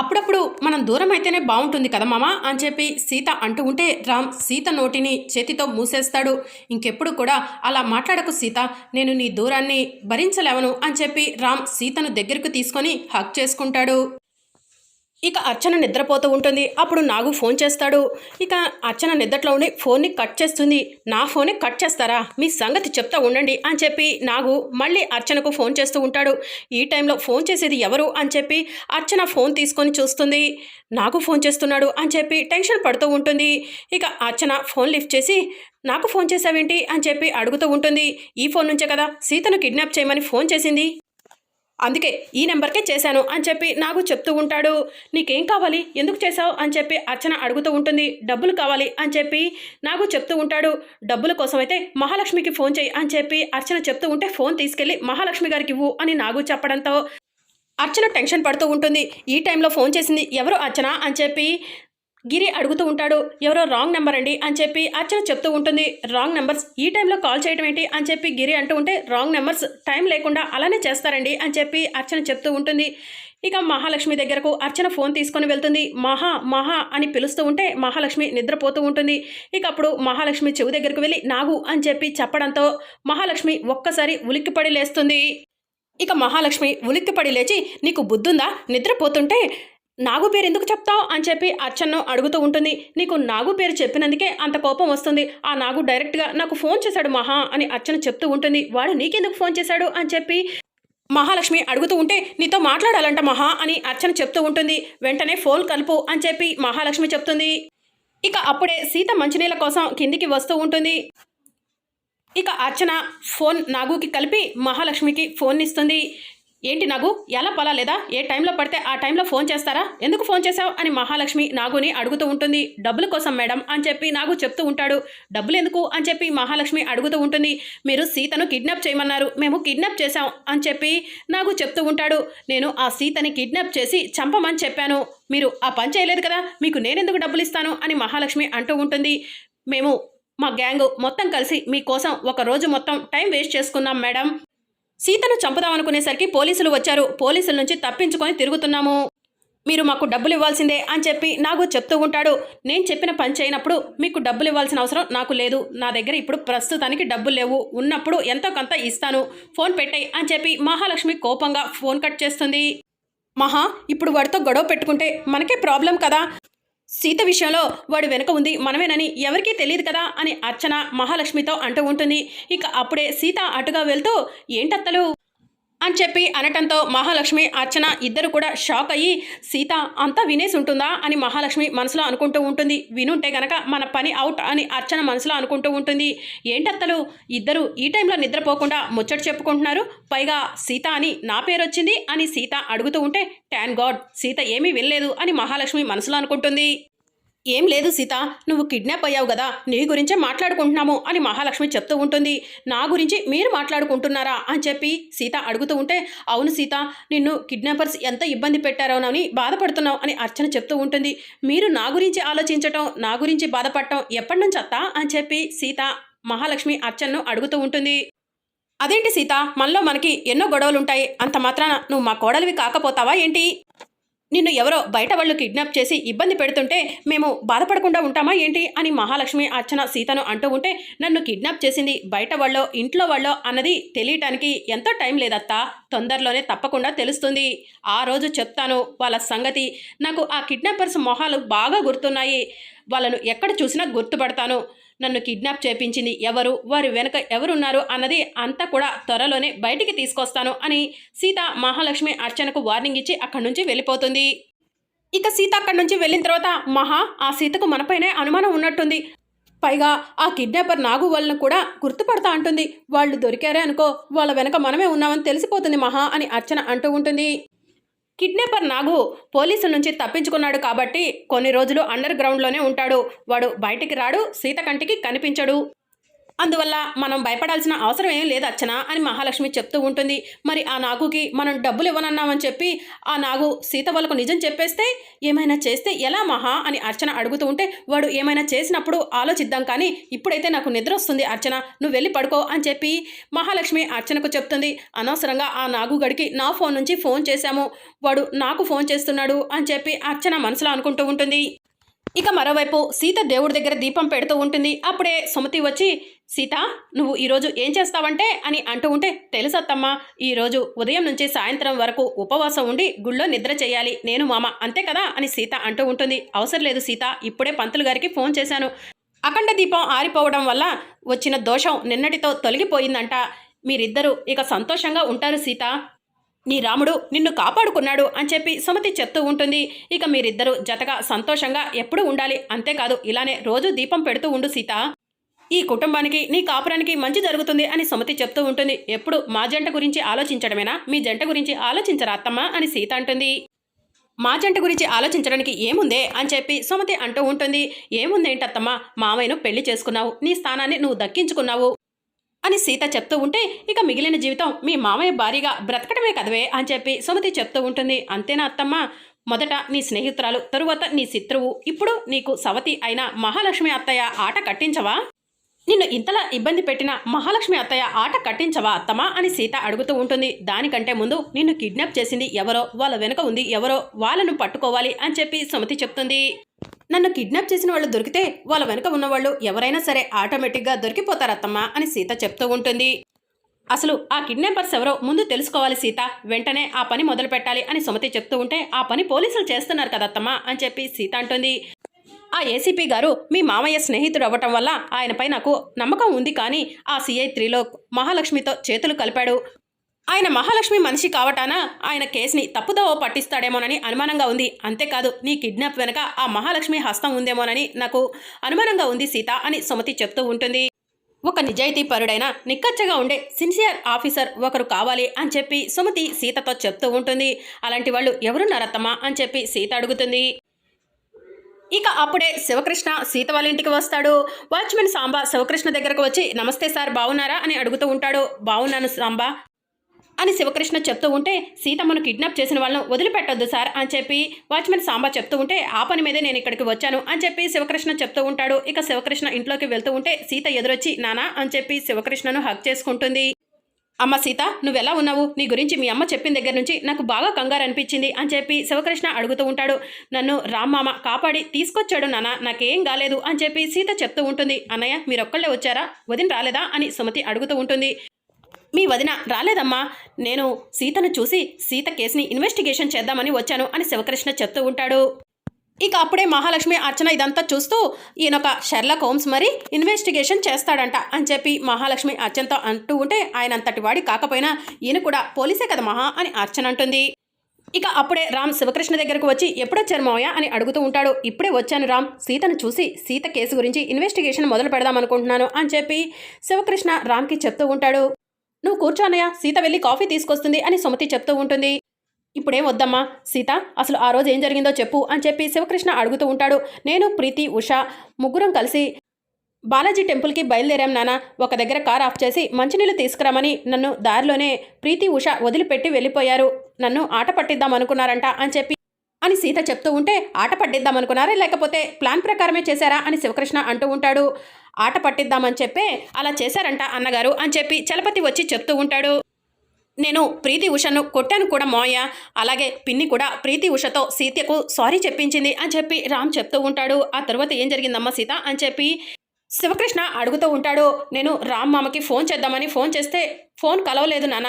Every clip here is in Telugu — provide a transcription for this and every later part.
అప్పుడప్పుడు మనం దూరం అయితేనే బాగుంటుంది కదా మామ అని చెప్పి సీత అంటూ ఉంటే రామ్ సీత నోటిని చేతితో మూసేస్తాడు. ఇంకెప్పుడు కూడా అలా మాట్లాడకు సీత నేను నీ దూరాన్ని భరించలేవను అని చెప్పి రామ్ సీతను దగ్గరకు తీసుకొని హక్ చేసుకుంటాడు. ఇక అర్చన నిద్రపోతూ ఉంటుంది. అప్పుడు నాగు ఫోన్ చేస్తాడు. ఇక అర్చన నిద్రలో ఉండి ఫోన్ని కట్ చేస్తుంది. నా ఫోనే కట్ చేస్తారా? మీ సంగతి చెప్తా ఉండండి అని చెప్పి నాగు మళ్ళీ అర్చనకు ఫోన్ చేస్తూ ఉంటాడు. ఈ టైంలో ఫోన్ చేసేది ఎవరు అని చెప్పి అర్చన ఫోన్ తీసుకొని చూస్తుంది. నాకు ఫోన్ చేస్తున్నాడు అని చెప్పి టెన్షన్ పడుతూ ఉంటుంది. ఇక అర్చన ఫోన్ లిఫ్ట్ చేసి నాకు ఫోన్ చేసావేంటి? అని చెప్పి అడుగుతూ ఉంటుంది. ఈ ఫోన్ నుంచే కదా. సీతను కిడ్నాప్ చేయమని ఫోన్ చేసింది. అందుకే ఈ నెంబర్కే చేశాను అని చెప్పి నాకు చెప్తూ ఉంటాడు. నీకేం కావాలి? ఎందుకు చేశావు? అని చెప్పి అర్చన అడుగుతూ ఉంటుంది. డబ్బులు కావాలి అని చెప్పి నాకు చెప్తూ ఉంటాడు. డబ్బుల కోసం అయితే మహాలక్ష్మికి ఫోన్ చేయి అని చెప్పి అర్చన చెప్తూ ఉంటే ఫోన్ తీసుకెళ్ళి మహాలక్ష్మి గారికి ఇవ్వు అని నాకు చెప్పడంతో అర్చన టెన్షన్ పడుతూ ఉంటుంది. ఈ టైంలో ఫోన్ చేసింది ఎవరు అర్చన? అని చెప్పి గిరి అడుగుతూ ఉంటాడు ఎవరో రాంగ్ నెంబర్ అండి అని చెప్పి అర్చన చెప్తూ ఉంటుంది. రాంగ్ నెంబర్స్ ఈ టైంలో కాల్ చేయడం ఏంటి అని చెప్పి గిరి అంటూ ఉంటే రాంగ్ నెంబర్స్ టైం లేకుండా అలానే చేస్తారండి అని చెప్పి అర్చన చెప్తూ ఉంటుంది. ఇక మహాలక్ష్మి దగ్గరకు అర్చన ఫోన్ తీసుకొని వెళ్తుంది. మహా మహా అని పిలుస్తూ ఉంటే మహాలక్ష్మి నిద్రపోతూ ఉంటుంది. ఇక అప్పుడు మహాలక్ష్మి చెవి దగ్గరకు వెళ్ళి నాగు అని చెప్పి చెప్పడంతో మహాలక్ష్మి ఒక్కసారి ఉలిక్కిపడి లేస్తుంది. ఇక మహాలక్ష్మి ఉలిక్కిపడి లేచి నీకు బుద్ధుందా? నిద్రపోతుంటే నాగు పేరు ఎందుకు చెప్తావు అని చెప్పి అర్చన్ను అడుగుతూ ఉంటుంది. నీకు నాగు పేరు చెప్పినందుకే అంత కోపం వస్తుంది. ఆ నాగు డైరెక్ట్గా నాకు ఫోన్ చేశాడు మహా అని అర్చన చెప్తూ ఉంటుంది. వాడు నీకెందుకు ఫోన్ చేశాడు అని చెప్పి మహాలక్ష్మి అడుగుతూ ఉంటే నీతో మాట్లాడాలంట మహా అని అర్చన చెప్తూ ఉంటుంది. వెంటనే ఫోన్ కలుపు అని చెప్పి మహాలక్ష్మి చెప్తుంది. ఇక అప్పుడే సీత మంచినీళ్ళ కోసం కిందికి వస్తూ ఉంటుంది. ఇక అర్చన ఫోన్ నాగుకి కలిపి మహాలక్ష్మికి ఫోన్ ఇస్తుంది. ఏంటి నాగు? ఎలా పలా లేదా? ఏ టైంలో పడితే ఆ టైంలో ఫోన్ చేస్తారా? ఎందుకు ఫోన్ చేశావు? అని మహాలక్ష్మి నాగుని అడుగుతూ ఉంటుంది. డబ్బుల కోసం మేడం అని చెప్పి నాగు చెప్తూ ఉంటాడు. డబ్బులు ఎందుకు? అని చెప్పి మహాలక్ష్మి అడుగుతూ ఉంటుంది. మీరు సీతను కిడ్నాప్ చేయమన్నారు. మేము కిడ్నాప్ చేశాం అని చెప్పి నాగు చెప్తూ ఉంటాడు. నేను ఆ సీతని కిడ్నాప్ చేసి చంపమని చెప్పాను. మీరు ఆ పని చేయలేదు కదా? మీకు నేనెందుకు డబ్బులు ఇస్తాను? అని మహాలక్ష్మి అంటూ ఉంటుంది. మేము మా గ్యాంగ్ మొత్తం కలిసి మీకోసం ఒక రోజు మొత్తం టైం వేస్ట్ చేసుకున్నాం మేడం. సీతను చంపుదామనుకునేసరికి పోలీసులు వచ్చారు. పోలీసుల నుంచి తప్పించుకొని తిరుగుతున్నాము. మీరు మాకు డబ్బులు ఇవ్వాల్సిందే అని చెప్పి నాకు చెప్తూ ఉంటాడు. నేను చెప్పిన పని చేయనప్పుడు మీకు డబ్బులు ఇవ్వాల్సిన అవసరం నాకు లేదు. నా దగ్గర ఇప్పుడు ప్రస్తుతానికి డబ్బులు లేవు. ఉన్నప్పుడు ఎంతో కొంత ఇస్తాను. ఫోన్ పెట్టాయి అని చెప్పి మహాలక్ష్మి కోపంగా ఫోన్ కట్ చేస్తుంది. మహా ఇప్పుడు వాడితో గొడవ పెట్టుకుంటే మనకే ప్రాబ్లం కదా. సీత విషయంలో వాడు వెనుక ఉంది మనమేనని ఎవరికీ తెలియదు కదా అని అర్చన మహాలక్ష్మితో అంటూ ఉంటుంది. ఇక అప్పుడే సీత అటుగా వెళ్తూ ఏంటత్తలు? అని చెప్పి అనటంతో మహాలక్ష్మి అర్చన ఇద్దరు కూడా షాక్ అయ్యి సీత అంతా వినేసి ఉంటుందా అని మహాలక్ష్మి మనసులో అనుకుంటూ ఉంటుంది. వినుంటే గనక మన పని అవుట్ అని అర్చన మనసులో అనుకుంటూ ఉంటుంది. ఏంటత్తలు? ఇద్దరు ఈ టైంలో నిద్రపోకుండా ముచ్చట చెప్పుకుంటున్నారు. పైగా సీత అని నా పేరు వచ్చింది అని సీత అడుగుతూ ఉంటే ట్యాన్ గాడ్ సీత ఏమీ వినలేదు అని మహాలక్ష్మి మనసులో అనుకుంటుంది. ఏం లేదు సీత నువ్వు కిడ్నాప్ అయ్యావు కదా నీ గురించే మాట్లాడుకుంటున్నాము అని మహాలక్ష్మి చెప్తూ ఉంటుంది. నా గురించి మీరు మాట్లాడుకుంటున్నారా అని చెప్పి సీత అడుగుతూ ఉంటే అవును సీత నిన్ను కిడ్నాపర్స్ ఎంత ఇబ్బంది పెట్టారోనని బాధపడుతున్నావు అని అర్చన చెప్తూ ఉంటుంది. మీరు నా గురించి ఆలోచించటం నా గురించి బాధపడటం ఎప్పటి నుంచి అత్తా అని చెప్పి సీత మహాలక్ష్మి అర్చనను అడుగుతూ ఉంటుంది. అదేంటి సీత మనలో మనకి ఎన్నో గొడవలు ఉంటాయి అంత మాత్రాన నువ్వు మా కోడలివి కాకపోతావా ఏంటి? నిన్ను ఎవరో బయట వాళ్ళు కిడ్నాప్ చేసి ఇబ్బంది పెడుతుంటే మేము బాధపడకుండా ఉంటామా ఏంటి అని మహాలక్ష్మి అర్చన సీతను అంటూ ఉంటే నన్ను కిడ్నాప్ చేసింది బయట వాళ్ళో ఇంట్లో వాళ్ళో అన్నది తెలియటానికి ఎంతో టైం లేదత్తా. తొందరలోనే తప్పకుండా తెలుస్తుంది. ఆ రోజు చెప్తాను వాళ్ళ సంగతి. నాకు ఆ కిడ్నాపర్స్ మొహాలు బాగా గుర్తున్నాయి. వాళ్ళను ఎక్కడ చూసినా గుర్తుపడతాను. నన్ను కిడ్నాప్ చేపించింది ఎవరు? వారి వెనుక ఎవరున్నారు? అన్నది అంతా కూడా త్వరలోనే బయటికి తీసుకొస్తాను అని సీత మహాలక్ష్మి అర్చనకు వార్నింగ్ ఇచ్చి అక్కడి నుంచి వెళ్ళిపోతుంది. ఇక సీత అక్కడి నుంచి వెళ్ళిన తర్వాత మహా ఆ సీతకు మనపైనే అనుమానం ఉన్నట్టుంది. పైగా ఆ కిడ్నాపర్ నాగు వాళ్ళను కూడా గుర్తుపడతా అంటుంది. వాళ్ళు దొరికారే అనుకో వాళ్ళ వెనక మనమే ఉన్నామని తెలిసిపోతుంది మహా అని అర్చన అంటూ ఉంటుంది. కిడ్నాపర్ నాగు పోలీసుల నుంచి తప్పించుకున్నాడు కాబట్టి కొన్ని రోజులు అండర్ గ్రౌండ్లోనే ఉంటాడు. వాడు బయటికి రాడు సీత కంటికి కనిపించడు. అందువల్ల మనం భయపడాల్సిన అవసరం ఏం లేదు అర్చన అని మహాలక్ష్మి చెప్తూ ఉంటుంది. మరి ఆ నాగుకి మనం డబ్బులు ఇవ్వనన్నామని చెప్పి ఆ నాగు సీత వాళ్ళకు నిజం చెప్పేస్తే ఏమైనా చేస్తే ఎలా మహా అని అర్చన అడుగుతూ ఉంటే వాడు ఏమైనా చేసినప్పుడు ఆలోచిద్దాం కానీ ఇప్పుడైతే నాకు నిద్ర వస్తుంది అర్చన నువ్వు వెళ్ళి పడుకో అని చెప్పి మహాలక్ష్మి అర్చనకు చెప్తుంది. అనవసరంగా ఆ నాగు గడికి నా ఫోన్ నుంచి ఫోన్ చేశాము వాడు నాకు ఫోన్ చేస్తున్నాడు అని చెప్పి అర్చన మనసులో అనుకుంటూ ఉంటుంది. ఇక మరోవైపు సీత దేవుడి దగ్గర దీపం పెడుతూ ఉంటుంది. అప్పుడే సుమతి వచ్చి సీత నువ్వు ఈరోజు ఏం చేస్తావంటే? అని అంటూ ఉంటే తెలుసత్తమ్మా ఈరోజు ఉదయం నుంచి సాయంత్రం వరకు ఉపవాసం ఉండి గుళ్ళో నిద్ర చేయాలి. నేను మామ అంతే కదా? అని సీత అంటూ ఉంటుంది. అవసరం లేదు సీత ఇప్పుడే పంతులు గారికి ఫోన్ చేశాను. అఖండ దీపం ఆరిపోవడం వల్ల వచ్చిన దోషం నిన్నటితో తొలగిపోయిందంట. మీరిద్దరూ ఇక సంతోషంగా ఉంటారు సీత. నీ రాముడు నిన్ను కాపాడుకున్నాడు అని చెప్పి సుమతి చెప్తూ ఉంటుంది. ఇక మీరిద్దరూ జతగా సంతోషంగా ఎప్పుడూ ఉండాలి. అంతేకాదు ఇలానే రోజు దీపం పెడుతూ ఉండు సీత. ఈ కుటుంబానికి నీ కాపురానికి మంచి జరుగుతుంది అని సుమతి చెప్తూ ఉంటుంది. ఎప్పుడు మా జంట గురించి ఆలోచించడమేనా? మీ జంట గురించి ఆలోచించరా అత్తమ్మ? అని సీత అంటుంది. మా జంట గురించి ఆలోచించడానికి ఏముందే? అని చెప్పి సుమతి అంటూ ఉంటుంది. ఏముందేంటత్తమ్మ? మామయ్యను పెళ్ళి చేసుకున్నావు. నీ స్థానాన్ని నువ్వు దక్కించుకున్నావు. అని సీత చెప్తూ ఉంటే ఇక మిగిలిన జీవితం మీ మామయ్య భారీగా బ్రతకడమే కదవే అని చెప్పి సుమతి చెప్తూ ఉంటుంది. అంతేనా అత్తమ్మ? మొదట నీ స్నేహితురాలు తరువాత నీ శత్రువు. ఇప్పుడు నీకు సవతి అయిన మహాలక్ష్మి అత్తయ్య ఆట కట్టించవా? నిన్ను ఇంతలా ఇబ్బంది పెట్టిన మహాలక్ష్మి అత్తయ్య ఆట కట్టించవా అత్తమా అని సీత అడుగుతూ ఉంటుంది. దానికంటే ముందు నిన్ను కిడ్నాప్ చేసింది ఎవరో వాళ్ళ వెనుక ఉంది ఎవరో వాళ్ళను పట్టుకోవాలి అని చెప్పి సుమతి చెప్తుంది. నన్ను కిడ్నాప్ చేసిన వాళ్ళు దొరికితే వాళ్ళ వెనుక ఉన్నవాళ్ళు ఎవరైనా సరే ఆటోమేటిక్గా దొరికిపోతారత్తమ్మా అని సీత చెప్తూ ఉంటుంది. అసలు ఆ కిడ్నాపర్స్ ఎవరో ముందు తెలుసుకోవాలి సీత వెంటనే ఆ పని మొదలు పెట్టాలి అని సుమతి చెప్తూ ఉంటే ఆ పని పోలీసులు చేస్తున్నారు కదత్తమ్మా అని చెప్పి సీత అంటుంది. ఆ ఏసీపీ గారు మీ మామయ్య స్నేహితుడు అవ్వటం వల్ల ఆయనపై నాకు నమ్మకం ఉంది కానీ ఆ సిఐ త్రీలో మహాలక్ష్మితో చేతులు కలిపాడు. ఆయన మహాలక్ష్మి మనిషి కావటాన ఆయన కేసుని తప్పుదోవ పట్టిస్తాడేమోనని అనుమానంగా ఉంది. అంతేకాదు నీ కిడ్నాప్ వెనక ఆ మహాలక్ష్మి హస్తం ఉందేమోనని నాకు అనుమానంగా ఉంది సీత అని సుమతి చెప్తూ ఉంటుంది. ఒక నిజాయితీ పరుడైన నిక్కచ్చగా ఉండే సిన్సియర్ ఆఫీసర్ ఒకరు కావాలి అని చెప్పి సుమతి సీతతో చెప్తూ ఉంటుంది. అలాంటి వాళ్ళు ఎవరున్నారత్తమ్మా అని చెప్పి సీత అడుగుతుంది. ఇక అప్పుడే శివకృష్ణ సీత వాళ్ళ ఇంటికి వస్తాడు. వాచ్మెన్ సాంబా శివకృష్ణ దగ్గరకు వచ్చి నమస్తే సార్ బాగున్నారా అని అడుగుతూ ఉంటాడు. బాగున్నాను సాంబా అని శివకృష్ణ చెప్తూ ఉంటే సీతమ్మను కిడ్నాప్ చేసిన వాళ్ళను వదిలిపెట్టొద్దు సార్ అని చెప్పి వాచ్మెన్ సాంబా చెప్తూ ఉంటే ఆ పని మీదే నేను ఇక్కడికి వచ్చాను అని చెప్పి శివకృష్ణ చెప్తూ ఉంటాడు. ఇక శివకృష్ణ ఇంట్లోకి వెళ్తూ ఉంటే సీత ఎదురొచ్చి నానా అని చెప్పి శివకృష్ణను హక్ చేసుకుంటుంది. అమ్మ సీత నువ్వెలా ఉన్నావు? నీ గురించి మీ అమ్మ చెప్పిన దగ్గర నుంచి నాకు బాగా కంగారు అనిపించింది అని చెప్పి శివకృష్ణ అడుగుతూ ఉంటాడు. నన్ను రామ్మామ కాపాడి తీసుకొచ్చాడు నాన్న నాకేం కాలేదు అని చెప్పి సీత చెప్తూ ఉంటుంది. అన్నయ్య మీరొక్కళ్ళే వచ్చారా? వదిన రాలేదా? అని సుమతి అడుగుతూ ఉంటుంది. మీ వదిన రాలేదమ్మా. నేను సీతను చూసి సీత కేసుని ఇన్వెస్టిగేషన్ చేద్దామని వచ్చాను అని శివకృష్ణ చెప్తూ ఉంటాడు. ఇక అప్పుడే మహాలక్ష్మి అర్చన ఇదంతా చూస్తూ ఈయనొక షెర్లక్ హోమ్స్ మరి ఇన్వెస్టిగేషన్ చేస్తాడంట అని చెప్పి మహాలక్ష్మి అర్చనతో అంటూ ఉంటే ఆయన అంతటి వాడి కాకపోయినా ఈయన కూడా పోలీసే కదా మహా అని అర్చన అంటుంది. ఇక అప్పుడే రామ్ శివకృష్ణ దగ్గరకు వచ్చి ఎప్పుడొచ్చారు మావయ్య అని అడుగుతూ ఉంటాడు. ఇప్పుడే వచ్చాను రామ్. సీతను చూసి సీత కేసు గురించి ఇన్వెస్టిగేషన్ మొదలు పెడదాం అనుకుంటున్నాను అని చెప్పి శివకృష్ణ రామ్కి చెప్తూ ఉంటాడు. నువ్వు కూర్చోనయ్యా సీత వెళ్ళి కాఫీ తీసుకొస్తుంది అని సుమతి చెప్తూ ఉంటుంది. ఇప్పుడేం వద్దమ్మా? సీత అసలు ఆ రోజు ఏం జరిగిందో చెప్పు అని చెప్పి శివకృష్ణ అడుగుతూ ఉంటాడు. నేను ప్రీతి ఉష ముగ్గురం కలిసి బాలాజీ టెంపుల్కి బయలుదేరాం నాన్న. ఒక దగ్గర కార్ ఆఫ్ చేసి మంచినీళ్ళు తీసుకురామని నన్ను దారిలోనే ప్రీతి ఉష వదిలిపెట్టి వెళ్ళిపోయారు. నన్ను ఆట పట్టిద్దాం అనుకున్నారంట అని చెప్పి అని సీత చెప్తూ ఉంటే ఆట పట్టిద్దాం అనుకున్నారా? లేకపోతే ప్లాన్ ప్రకారమే చేశారా? అని శివకృష్ణ అంటూ ఉంటాడు. ఆట పట్టిద్దామని చెప్పే అలా చేశారంట అన్నగారు అని చెప్పి చలపతి వచ్చి చెప్తూ ఉంటాడు. నేను ప్రీతి ఉషను కొట్టాను కూడా మోయ అలాగే పిన్ని కూడా ప్రీతి ఉషతో సీతకు సారీ చెప్పించింది అని చెప్పి రామ్ చెప్తూ ఉంటాడు. ఆ తర్వాత ఏం జరిగిందమ్మా సీత అని చెప్పి శివకృష్ణ అడుగుతూ ఉంటాడు. నేను రామ్ మామకి ఫోన్ చేద్దామని ఫోన్ చేస్తే ఫోన్ కలవలేదు నాన్న.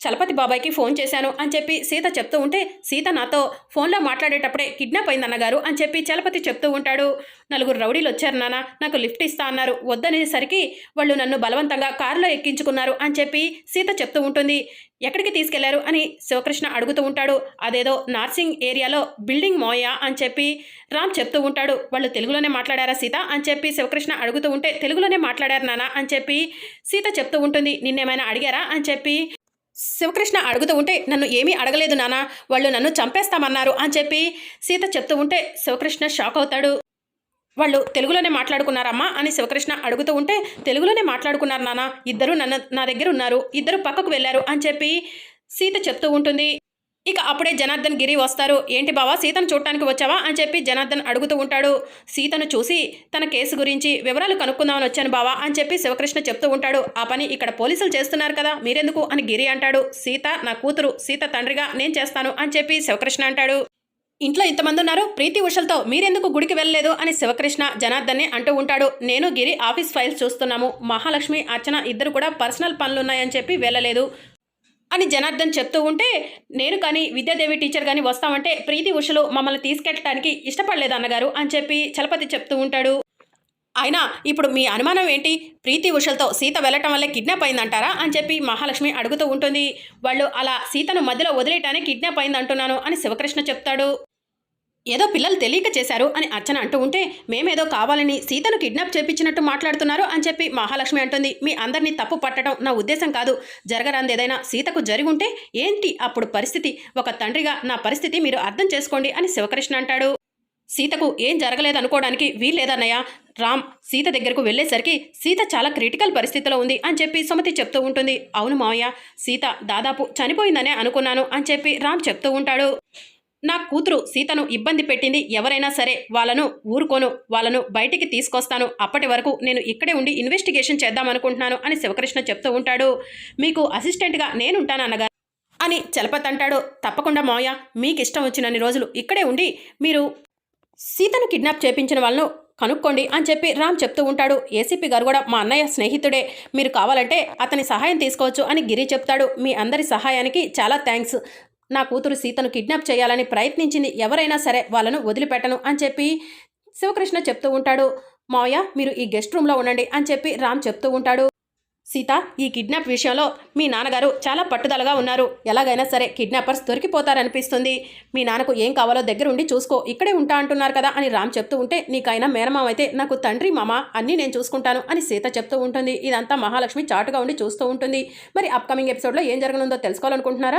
చలపతి బాబాయ్కి ఫోన్ చేశాను అని చెప్పి సీత చెప్తూ ఉంటే సీత నాతో ఫోన్లో మాట్లాడేటప్పుడే కిడ్నాప్ అయింది అన్నగారు అని చెప్పి చలపతి చెప్తూ ఉంటాడు. నలుగురు రౌడీలు వచ్చారు నాన్న నాకు లిఫ్ట్ ఇస్తా అన్నారు. వద్దనేసరికి వాళ్ళు నన్ను బలవంతంగా కారులో ఎక్కించుకున్నారు అని చెప్పి సీత చెప్తూ ఉంటుంది. ఎక్కడికి తీసుకెళ్ళారు అని శివకృష్ణ అడుగుతూ ఉంటాడు. అదేదో నార్సింగ్ ఏరియాలో బిల్డింగ్ మోయా అని చెప్పి రామ్ చెప్తూ ఉంటాడు. వాళ్ళు తెలుగులోనే మాట్లాడారా సీత అని చెప్పి శివకృష్ణ అడుగుతూ ఉంటే తెలుగులోనే మాట్లాడారు నానా అని చెప్పి సీత చెప్తూ ఉంటుంది. నిన్నేమైనా అడిగారా అని చెప్పి శివకృష్ణ అడుగుతూ ఉంటే నన్ను ఏమీ అడగలేదు నానా వాళ్ళు నన్ను చంపేస్తామన్నారు అని చెప్పి సీత చెప్తూ ఉంటే శివకృష్ణ షాక్ అవుతాడు. వాళ్ళు తెలుగులోనే మాట్లాడుకున్నారమ్మా అని శివకృష్ణ అడుగుతూ ఉంటే తెలుగులోనే మాట్లాడుకున్నారు నాన్న ఇద్దరు నన్ను నా దగ్గర ఉన్నారు ఇద్దరు పక్కకు వెళ్ళారు అని చెప్పి సీత చెప్తూ ఉంటుంది. ఇక అప్పుడే జనార్దన్ గిరి వస్తారు. ఏంటి బావా సీతను చూడటానికి వచ్చావా? అని చెప్పి జనార్దన్ అడుగుతూ ఉంటాడు. సీతను చూసి తన కేసు గురించి వివరాలు కనుక్కుందామని వచ్చాను బావా అని చెప్పి శివకృష్ణ చెప్తూ ఉంటాడు. ఆ పని ఇక్కడ పోలీసులు చేస్తున్నారు కదా మీరెందుకు? అని గిరి అంటాడు. సీత నా కూతురు సీత తండ్రిగా నేను చేస్తాను అని చెప్పి శివకృష్ణ అంటాడు. ఇంట్లో ఇంతమంది ఉన్నారు ప్రీతి ఉషలతో మీరెందుకు గుడికి వెళ్ళలేదు? అని శివకృష్ణ జనార్దన్ని అంటూ ఉంటాడు. నేను గిరి ఆఫీస్ ఫైల్స్ చూస్తున్నాము. మహాలక్ష్మి అర్చన ఇద్దరు కూడా పర్సనల్ పనులున్నాయని చెప్పి వెళ్ళలేదు. అని జనార్దన్ చెప్తూ ఉంటే నేను కానీ విద్యాదేవి టీచర్ కానీ వస్తామంటే ప్రీతి ఉషలు మమ్మల్ని తీసుకెళ్ళటానికి ఇష్టపడలేదు అన్నగారు అని చెప్పి చలపతి చెప్తూ ఉంటాడు. అయినా ఇప్పుడు మీ అనుమానం ఏంటి? ప్రీతి ఉషలతో సీత వెళ్ళటం వల్లే కిడ్నాప్ అయిందంటారా? అని చెప్పి మహాలక్ష్మి అడుగుతూ ఉంటుంది. వాళ్ళు అలా సీతను మధ్యలో వదిలేయటానికి కిడ్నాప్ అయింది అంటున్నాను అని శివకృష్ణ చెప్తాడు. ఏదో పిల్లలు తెలియక చేశారు అని అర్చన అంటూ ఉంటే మేమేదో కావాలని సీతను కిడ్నాప్ చేపించినట్టు మాట్లాడుతున్నారు అని చెప్పి మహాలక్ష్మి అంటుంది. మీ అందరినీ తప్పు పట్టడం నా ఉద్దేశం కాదు. జరగరాంది ఏదైనా సీతకు జరిగి ఉంటే ఏంటి అప్పుడు పరిస్థితి? ఒక తండ్రిగా నా పరిస్థితి మీరు అర్థం చేసుకోండి అని శివకృష్ణ అంటాడు. సీతకు ఏం జరగలేదు అనుకోవడానికి వీల్లేదన్నయ్య. రామ్ సీత దగ్గరకు వెళ్ళేసరికి సీత చాలా క్రిటికల్ పరిస్థితిలో ఉంది అని చెప్పి సుమతి చెప్తూ ఉంటుంది. అవును మావయ్య సీత దాదాపు చనిపోయిందనే అనుకున్నాను అని చెప్పి రామ్ చెప్తూ ఉంటాడు. నా కూతురు సీతను ఇబ్బంది పెట్టింది ఎవరైనా సరే వాళ్ళను ఊరుకోను వాళ్ళను బయటికి తీసుకొస్తాను. అప్పటి వరకు నేను ఇక్కడే ఉండి ఇన్వెస్టిగేషన్ చేద్దాం అనుకుంటున్నాను అని శివకృష్ణ చెప్తూ ఉంటాడు. మీకు అసిస్టెంట్గా నేనుంటాను అన్నగారు అని చలపత్ అంటాడు. తప్పకుండా మోయ మీకు ఇష్టం వచ్చినన్ని రోజులు ఇక్కడే ఉండి మీరు సీతను కిడ్నాప్ చేపించిన వాళ్ళను కనుక్కోండి అని చెప్పి రామ్ చెప్తూ ఉంటాడు. ఏసీపీ గారు కూడా మా అన్నయ్య స్నేహితుడే మీరు కావాలంటే అతని సహాయం తీసుకోవచ్చు అని గిరి చెప్తాడు. మీ అందరి సహాయానికి చాలా థ్యాంక్స్ నా కూతురు సీతను కిడ్నాప్ చేయాలని ప్రయత్నించింది ఎవరైనా సరే వాళ్ళను వదిలిపెట్టను అని చెప్పి శివకృష్ణ చెప్తూ ఉంటాడు. మావయ్య మీరు ఈ గెస్ట్ రూమ్లో ఉండండి అని చెప్పి రామ్ చెప్తూ ఉంటాడు. సీత ఈ కిడ్నాప్ విషయంలో మీ నాన్నగారు చాలా పట్టుదలగా ఉన్నారు. ఎలాగైనా సరే కిడ్నాపర్స్ దొరికిపోతారనిపిస్తుంది. మీ నాన్నకు ఏం కావాలో దగ్గర ఉండి చూసుకో ఇక్కడే ఉంటా అంటున్నారు కదా అని రామ్ చెప్తూ ఉంటే నీకైనా మేనమామ అయితే నాకు తండ్రి మామ అన్నీ నేను చూసుకుంటాను అని సీత చెప్తూ ఉంటుంది. ఇదంతా మహాలక్ష్మి చాటుగా ఉండి చూస్తూ ఉంటుంది. మరి అప్కమింగ్ ఎపిసోడ్లో ఏం జరగనుందో తెలుసుకోవాలనుకుంటున్నారా?